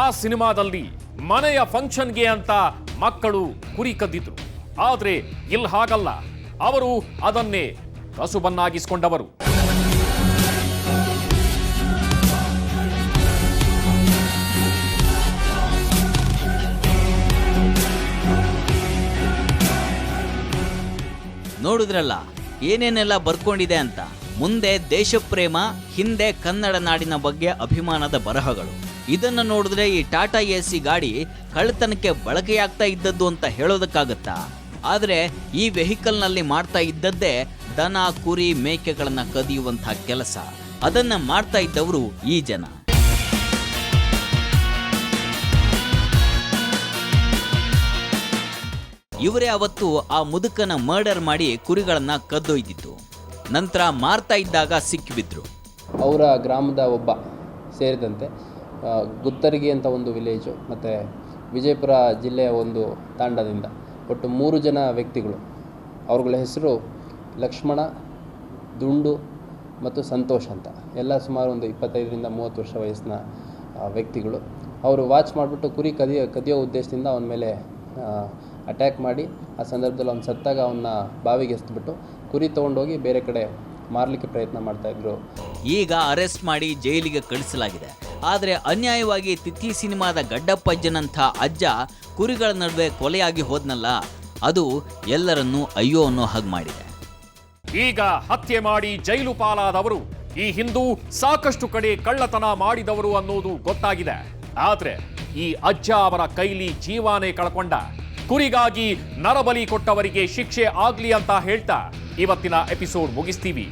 ಆ ಸಿನಿಮಾದಲ್ಲಿ ಮನೆಯ ಫಂಕ್ಷನ್ಗೆ ಅಂತ ಮಕ್ಕಳು ಕುರಿ ಕದ್ದಿದ್ರು. ಆದ್ರೆ ಇಲ್ಲಿ ಹಾಗಲ್ಲ. ಅವರು ಅದನ್ನೇ ಕಸುಬನ್ನಾಗಿಸಿಕೊಂಡವರು ನೋಡಿದ್ರಲ್ಲ, ಏನೇನೆಲ್ಲ ಬರ್ಕೊಂಡಿದೆ ಅಂತ? ಮುಂದೆ ದೇಶಪ್ರೇಮ, ಹಿಂದೆ ಕನ್ನಡ ನಾಡಿನ ಬಗ್ಗೆ ಅಭಿಮಾನದ ಬರಹಗಳು. ಇದನ್ನು ನೋಡಿದ್ರೆ ಈ ಟಾಟಾ ಎ ಸಿ ಗಾಡಿ ಕಳ್ಳತನಕ್ಕೆ ಬಳಕೆಯಾಗ್ತಾ ಇದ್ದದ್ದು ಅಂತ ಹೇಳೋದಕ್ಕಾಗತ್ತಾ? ಆದರೆ ಈ ವೆಹಿಕಲ್ನಲ್ಲಿ ಮಾಡ್ತಾ ಇದ್ದದ್ದೇ ದನ, ಕುರಿ, ಮೇಕೆಗಳನ್ನು ಕದಿಯುವಂಥ ಕೆಲಸ. ಅದನ್ನು ಮಾಡ್ತಾ ಇದ್ದವರು ಈ ಜನ. ಇವರೇ ಅವತ್ತು ಆ ಮುದುಕನ ಮರ್ಡರ್ ಮಾಡಿ ಕುರಿಗಳನ್ನು ಕದ್ದೊಯ್ದಿತ್ತು ನಂತರ ಮಾರ್ತಾ ಇದ್ದಾಗ ಸಿಕ್ಕಿಬಿದ್ರು. ಅವರ ಗ್ರಾಮದ ಒಬ್ಬ ಸೇರಿದಂತೆ ಗುತ್ತರಿಗೆ ಅಂತ ಒಂದು ವಿಲೇಜು ಮತ್ತು ವಿಜಯಪುರ ಜಿಲ್ಲೆಯ ಒಂದು ತಾಂಡದಿಂದ ಒಟ್ಟು ಮೂರು ಜನ ವ್ಯಕ್ತಿಗಳು. ಅವ್ರಗಳ ಹೆಸರು ಲಕ್ಷ್ಮಣ, ದುಂಡು ಮತ್ತು ಸಂತೋಷ್ ಅಂತ. ಎಲ್ಲ ಸುಮಾರು ಒಂದು ಇಪ್ಪತ್ತೈದರಿಂದ ಮೂವತ್ತು ವರ್ಷ ವಯಸ್ಸಿನ ವ್ಯಕ್ತಿಗಳು. ಅವರು ವಾಚ್ ಮಾಡಿಬಿಟ್ಟು ಕುರಿ ಕದಿಯೋ ಕದಿಯೋ ಉದ್ದೇಶದಿಂದ ಅವನ ಮೇಲೆ ಅಟ್ಯಾಕ್ ಮಾಡಿ ಆ ಸಂದರ್ಭದಲ್ಲಿ ಅವ್ನು ಸತ್ತಾಗ ಅವನ್ನ ಬಾವಿಗೆ ಎಸ್ದುಬಿಟ್ಟು ಕುರಿ ತೊಗೊಂಡೋಗಿ ಬೇರೆ ಕಡೆ ಮಾರಲಿಕ್ಕೆ ಪ್ರಯತ್ನ ಮಾಡ್ತಾಯಿದ್ರು ಈಗ ಅರೆಸ್ಟ್ ಮಾಡಿ ಜೈಲಿಗೆ ಕಳಿಸಲಾಗಿದೆ. ಆದರೆ ಅನ್ಯಾಯವಾಗಿ ತಿಥಿ ಸಿನಿಮಾದ ಗಡ್ಡಪ್ಪಜ್ಜನಂಥ ಅಜ್ಜ ಕುರಿಗಳ ನಡುವೆ ಕೊಲೆಯಾಗಿ ಹೋದ್ನಲ್ಲ ಅದು ಎಲ್ಲರನ್ನೂ ಅಯ್ಯೋ ಅನ್ನೋ ಹಾಗೆ ಮಾಡಿದೆ. ಈಗ ಹತ್ಯೆ ಮಾಡಿ ಜೈಲು ಪಾಲಾದವರು ಈ ಹಿಂದೂ ಸಾಕಷ್ಟು ಕಡೆ ಕಳ್ಳತನ ಮಾಡಿದವರು ಅನ್ನೋದು ಗೊತ್ತಾಗಿದೆ. ಆದ್ರೆ ಈ ಅಜ್ಜ ಅವರ ಕೈಲಿ ಜೀವಾನೇ ಕಳ್ಕೊಂಡ. ಕುರಿಗಾಗಿ ನರಬಲಿ ಕೊಟ್ಟವರಿಗೆ ಶಿಕ್ಷೆ ಆಗ್ಲಿ ಅಂತ ಹೇಳ್ತಾ ಇವತ್ತಿನ ಎಪಿಸೋಡ್ ಮುಗಿಸ್ತೀವಿ.